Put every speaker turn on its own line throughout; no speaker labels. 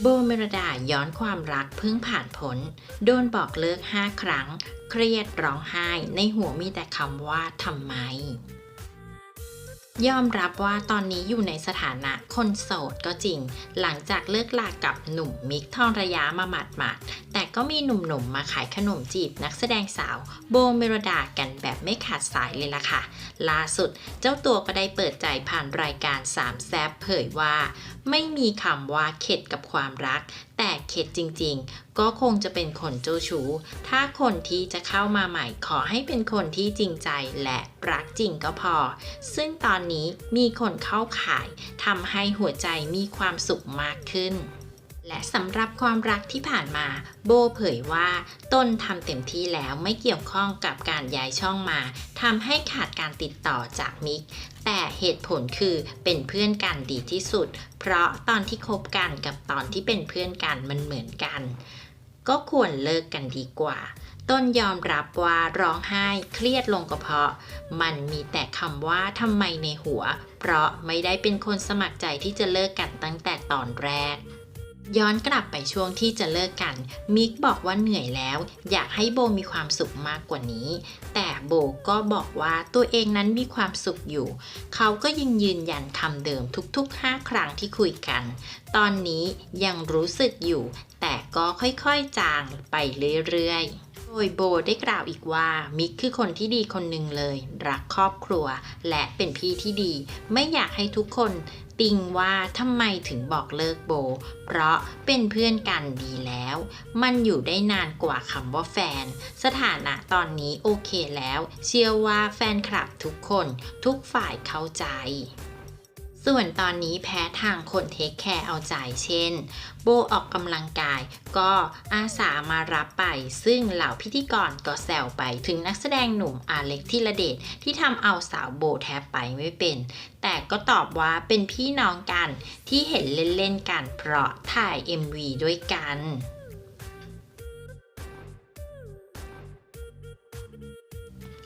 โบเมรดาย้อนความรักเพิ่งผ่านพ้นโดนบอกเลิก 5 ครั้ง เครียดร้องไห้ ในหัวมีแต่คำว่าทำไม ยอมรับว่าตอนนี้อยู่ในสถานะคนโสดก็จริง หลังจากเลิกลากับหนุ่มมิกทองระยะมาหมาดๆแต่ก็มีหนุ่มๆมาขายขนมจีบนักแสดงสาวโบเมรดากันแบบไม่ขาดสายเลยล่ะค่ะ ล่าสุดเจ้าตัวก็ได้เปิดใจผ่านรายการสามแซบเผยว่า ไม่มีคำว่าเข็ดกับความรัก แต่เข็ดจริงๆ ก็คงจะเป็นคนเจ้าชู้ ถ้าคนที่จะเข้ามาใหม่ขอให้เป็นคนที่จริงใจและรักจริงก็พอ ซึ่งตอนนี้มีคนเข้าขายทำให้หัวใจมีความสุขมากขึ้น และสำหรับความรักที่ผ่านมา โบเผยว่าต้นทำเต็มที่แล้วไม่เกี่ยวข้องกับการย้ายช่องมาทำให้ขาดการติดต่อจากมิก แต่เหตุผลคือเป็นเพื่อนกันดีที่สุด เพราะตอนที่คบกันกับตอนที่เป็นเพื่อนกันมันเหมือนกัน ก็ควรเลิกกันดีกว่า ต้นยอมรับว่าร้องไห้เครียดลงก็เพาะ มันมีแต่คำว่าทำไมในหัว เพราะไม่ได้เป็นคนสมัครใจที่จะเลิกกันตั้งแต่ตอนแรก ย้อนกลับไปช่วงที่จะเลิกกัน มิกบอกว่าเหนื่อยแล้ว อยากให้โบมีความสุขมากกว่านี้ แต่โบก็บอกว่าตัวเองนั้นมีความสุขอยู่ เขาก็ยังยืนยันคำเดิมทุกๆ 5 ครั้งที่คุยกัน ตอนนี้ยังรู้สึกอยู่ แต่ก็ค่อยๆ จางไปเรื่อยๆโดยโบได้กล่าวอีกว่ามิกคือคนที่ดีคนหนึ่งเลย รักครอบครัว และเป็นพี่ที่ดี ไม่อยากให้ทุกคน ติงว่าทำไมถึงบอกเลิกโบ เพราะเป็นเพื่อนกันดีแล้ว มันอยู่ได้นานกว่าคำว่าแฟน สถานะตอนนี้โอเคแล้ว เชื่อว่าแฟนคลับทุกคนทุกฝ่ายเข้าใจ ส่วนตอนนี้แพ้ทางคนเทคแคร์เอาใจเช่น โบออกกำลังกายก็อาสามารับไป ซึ่งเหล่าพิธีกรก็แซวไปถึงนักแสดงหนุ่มอาเล็กธิระเดชที่ทำเอาสาวโบแทบไปไม่เป็น แต่ก็ตอบว่าเป็นพี่น้องกันที่เห็นเล่นๆกันเพราะถ่าย MV ด้วยกัน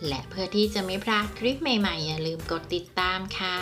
และเพื่อที่จะไม่พลาดคลิปใหม่ ๆ อย่าลืมกดติดตามค่ะ